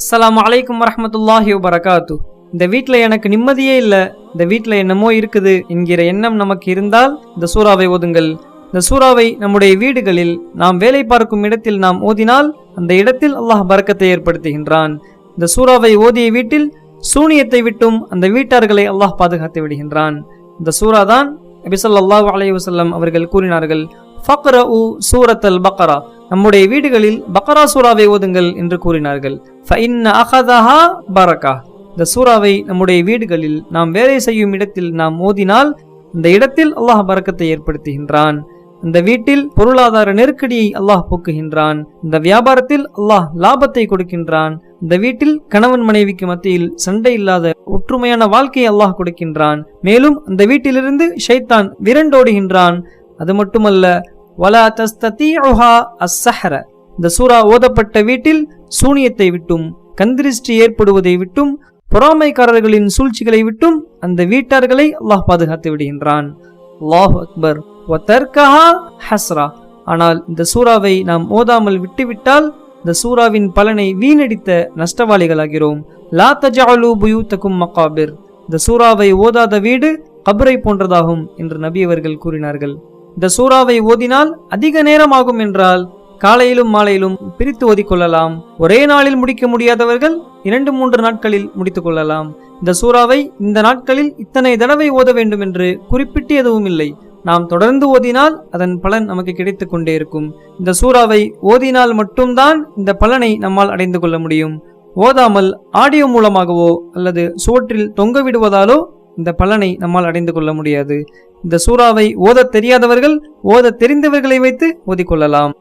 அஸ்லாம் அலைக்கும் வரமத்துல்லாஹி வரகாத்து இந்த வீட்டில் எனக்கு நிம்மதியே இல்லை. இந்த வீட்டில் என்னமோ இருக்குது என்கிற எண்ணம் நமக்கு இருந்தால் இந்த சூறாவை ஓதுங்கள். இந்த சூறாவை நம்முடைய வீடுகளில் நாம் வேலை பார்க்கும் இடத்தில் நாம் ஓதினால் அந்த இடத்தில் அல்லாஹ் பறக்கத்தை ஏற்படுத்துகின்றான். இந்த சூறாவை ஓதிய வீட்டில் சூனியத்தை விட்டும் அந்த வீட்டார்களை அல்லாஹ் பாதுகாத்து விடுகின்றான். இந்த சூறா தான் நபிசல்லாஹ் அலைய வசல்லம் அவர்கள் கூறினார்கள். ஃபக்ரா உ சூரத் அல் பக்ரா. நம்முடைய வீடுகளில் பக்ரா சூறாவை ஓதுங்கள் என்று கூறினார்கள். ஃபஇன்ன அகதஹா பரக்கா இந்த சூறாவை நம்முடைய வீடுகளில் நாம் வேலை செய்யும் இடத்தில் நாம் மோதினால் இந்த இடத்தில் அல்லாஹ் பரக்கத்தை ஏற்படுத்துகின்றான். இந்த வீட்டில் பொருளாதார நெருக்கடியை அல்லாஹ் போக்குகின்றான். இந்த வியாபாரத்தில் அல்லாஹ் லாபத்தை கொடுக்கின்றான். இந்த வீட்டில் கணவன் மனைவிக்கு மத்தியில் சண்டை இல்லாத ஒற்றுமையான வாழ்க்கையை அல்லாஹ் கொடுக்கின்றான். மேலும் அந்த வீட்டிலிருந்து ஷைத்தான் விரண்டோடுகின்றான். அது மட்டுமல்ல வலா தஸ்தீஹா அஸ்ஸஹர இந்த சூரா ஓதப்பட்ட வீட்டில் சூனியத்தை விட்டும் கந்திருஷ்டி ஏற்படுவதை விட்டும் பொறாமைக்காரர்களின் சூழ்ச்சிகளை விட்டும் அந்த வீட்டார்களை அல்லாஹ் பாதுகாத்து விடுகின்றான். அல்லாஹ் அக்பர். ஹஸ்ரா. ஆனால் இந்த சூறாவை நாம் ஓதாமல் விட்டுவிட்டால் இந்த சூறாவின் பலனை வீணடித்த நஷ்டவாளிகளாகிறோம். லா தஜாலு புயூத்தக்கும் மகாபிர். இந்த சூறாவை ஓதாத வீடு கபரை போன்றதாகும் என்று நபி அவர்கள் கூறினார்கள். இந்த சூறாவை ஓதினால் அதிக நேரம் ஆகும் என்றால் காலையிலும் மாலையிலும் பிரித்து ஓதிக்கொள்ளலாம் ஒரே நாளில் முடிக்க முடியாதவர்கள் இரண்டு மூன்று நாட்களில் முடித்துக் கொள்ளலாம். இந்த சூறாவை இந்த நாட்களில் இத்தனை தடவை ஓத வேண்டும் என்று குறிப்பிட்டு எதுவும் இல்லை. நாம் தொடர்ந்து ஓதினால் அதன் பலன் நமக்கு கிடைத்து கொண்டே இருக்கும். இந்த சூறாவை ஓதினால் மட்டும்தான் இந்த பலனை நம்மால் அடைந்து கொள்ள முடியும். ஓதாமல் ஆடியோ மூலமாகவோ அல்லது சுவற்றில் தொங்க விடுவதாலோ இந்த பலனை நம்மால் அடைந்து கொள்ள முடியாது. இந்த சூறாவை ஓதத் தெரியாதவர்கள் ஓத தெரிந்தவர்களை வைத்து ஓதிக்கொள்ளலாம்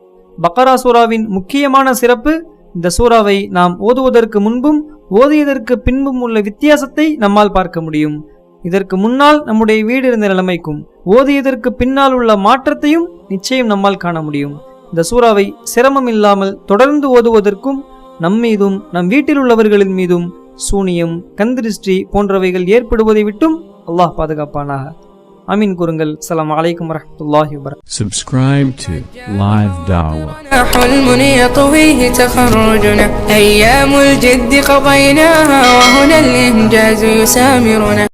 பக்கரா சூறாவின் முக்கியமான சிறப்பு இந்த சூறாவை நாம் ஓதுவதற்கு முன்பும் ஓதியதற்கு பின்பும் உள்ள வித்தியாசத்தை நம்மால் பார்க்க முடியும். இதற்கு முன்னால் நம்முடைய வீடு இருந்த நிலைமைக்கும் ஓதியதற்கு பின்னால் உள்ள மாற்றத்தையும் நிச்சயம் நம்மால் காண முடியும். இந்த சூறாவை சிரமம் இல்லாமல் தொடர்ந்து ஓதுவதற்கும் நம் மீதும் நம் வீட்டில் உள்ளவர்களின் மீதும் சூனியம் கந்திருஷ்டி போன்றவைகள் ஏற்படுவதை விட்டும் அல்லாஹ் பாதுகாப்பானாக. அமீன் கூறுங்கள் அஸ்ஸலாமு அலைக்கும் வரஹ்மத்துல்லாஹி வபரகாத்துஹு Subscribe to Live Dawah. حلم يطويه تخرجنا أيام الجد قضيناها وهنا الإنجاز يسامرنا